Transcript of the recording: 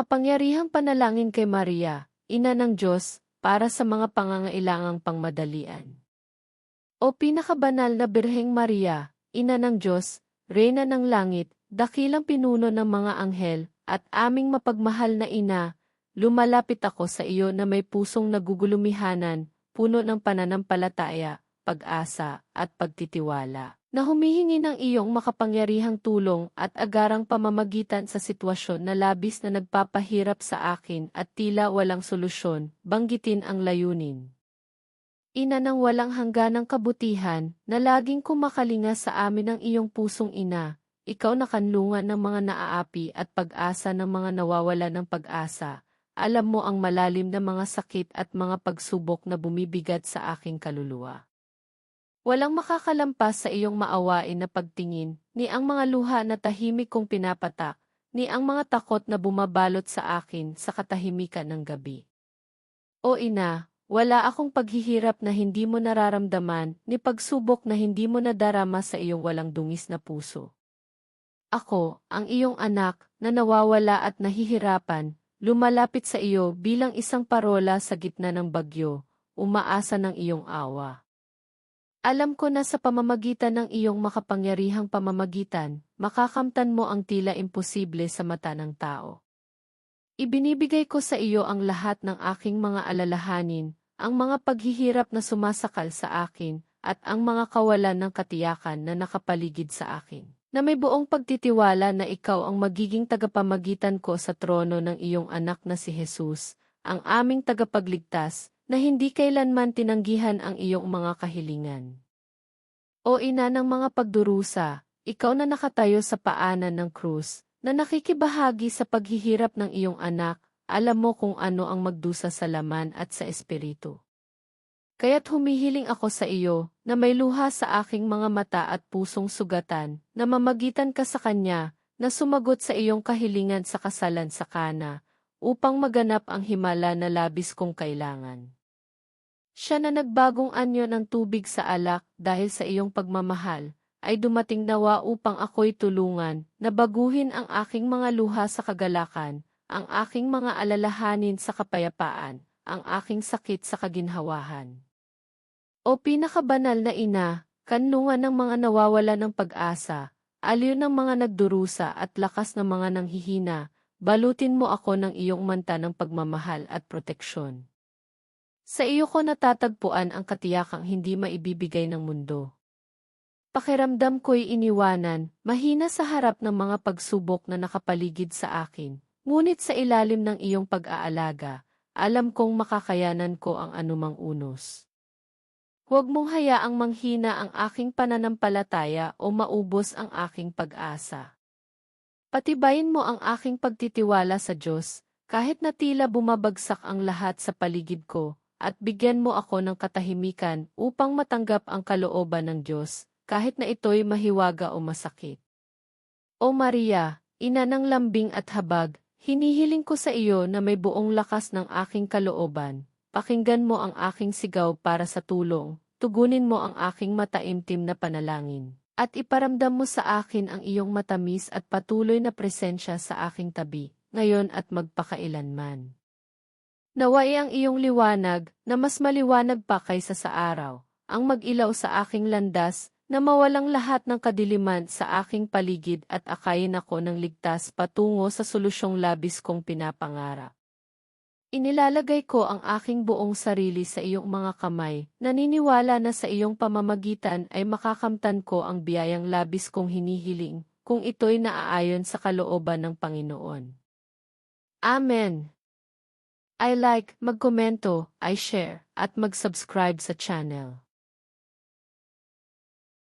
Makapangyarihang panalangin kay Maria, Ina ng Diyos, para sa mga pangangailangang pangmadalian. O pinakabanal na Birheng Maria, Ina ng Diyos, Reyna ng Langit, dakilang pinuno ng mga anghel, at aming mapagmahal na ina, lumalapit ako sa iyo na may pusong nagugulumihanan, puno ng pananampalataya, pag-asa, at pagtitiwala na humihingi ng iyong makapangyarihang tulong at agarang pamamagitan sa sitwasyon na labis na nagpapahirap sa akin at tila walang solusyon, banggitin ang layunin. Ina ng walang hangganang kabutihan, na laging kumakalinga sa amin ang iyong pusong ina, ikaw na kanlungan ng mga naaapi at pag-asa ng mga nawawala ng pag-asa, alam mo ang malalim na mga sakit at mga pagsubok na bumibigat sa aking kaluluwa. Walang makakalampas sa iyong maawain na pagtingin, ni ang mga luha na tahimik kong pinapatak, ni ang mga takot na bumabalot sa akin sa katahimikan ng gabi. O ina, wala akong paghihirap na hindi mo nararamdaman, ni pagsubok na hindi mo nadarama sa iyong walang dungis na puso. Ako, ang iyong anak, na nawawala at nahihirapan, lumalapit sa iyo bilang isang parola sa gitna ng bagyo, umaasa ng iyong awa. Alam ko na sa pamamagitan ng iyong makapangyarihang pamamagitan, makakamtan mo ang tila imposible sa mata ng tao. Ibinibigay ko sa iyo ang lahat ng aking mga alalahanin, ang mga paghihirap na sumasakal sa akin, at ang mga kawalan ng katiyakan na nakapaligid sa akin. Na may buong pagtitiwala na ikaw ang magiging tagapamagitan ko sa trono ng iyong anak na si Jesus, ang aming tagapagligtas, na hindi kailanman tinanggihan ang iyong mga kahilingan. O ina ng mga pagdurusa, ikaw na nakatayo sa paanan ng krus, na nakikibahagi sa paghihirap ng iyong anak, alam mo kung ano ang magdusa sa laman at sa espiritu. Kaya't humihiling ako sa iyo, na may luha sa aking mga mata at pusong sugatan, na mamagitan ka sa kanya, na sumagot sa iyong kahilingan sa kasalan sa kana, upang maganap ang himala na labis kong kailangan. Siya na nagbagong anyo ng tubig sa alak dahil sa iyong pagmamahal, ay dumating nawa upang ako'y tulungan na baguhin ang aking mga luha sa kagalakan, ang aking mga alalahanin sa kapayapaan, ang aking sakit sa kaginhawahan. O pinakabanal na ina, kanlungan ng mga nawawala ng pag-asa, aliw ng mga nagdurusa at lakas ng mga nanghihina, balutin mo ako ng iyong manta ng pagmamahal at proteksyon. Sa iyo ko natatagpuan ang katiyakang hindi maibibigay ng mundo. Pakiramdam ko'y iniwanan, mahina sa harap ng mga pagsubok na nakapaligid sa akin, ngunit sa ilalim ng iyong pag-aalaga, alam kong makakayanan ko ang anumang unos. Huwag mong hayaang manghina ang aking pananampalataya o maubos ang aking pag-asa. Patibayin mo ang aking pagtitiwala sa Diyos, kahit na tila bumabagsak ang lahat sa paligid ko, at bigyan mo ako ng katahimikan upang matanggap ang kalooban ng Diyos, kahit na ito'y mahiwaga o masakit. O Maria, ina ng lambing at habag, hinihiling ko sa iyo na may buong lakas ng aking kalooban, pakinggan mo ang aking sigaw para sa tulong, tugunin mo ang aking mataimtim na panalangin, at iparamdam mo sa akin ang iyong matamis at patuloy na presensya sa aking tabi, ngayon at magpakailanman. Naway ang iyong liwanag, na mas maliwanag pa kaysa sa araw, ang mag-ilaw sa aking landas, na mawalang lahat ng kadiliman sa aking paligid at akayin ako ng ligtas patungo sa solusyong labis kong pinapangarap. Inilalagay ko ang aking buong sarili sa iyong mga kamay, naniniwala na sa iyong pamamagitan ay makakamtan ko ang biyayang labis kong hinihiling, kung ito'y naaayon sa kalooban ng Panginoon. Amen. I like, magkomento, I share, at mag-subscribe sa channel.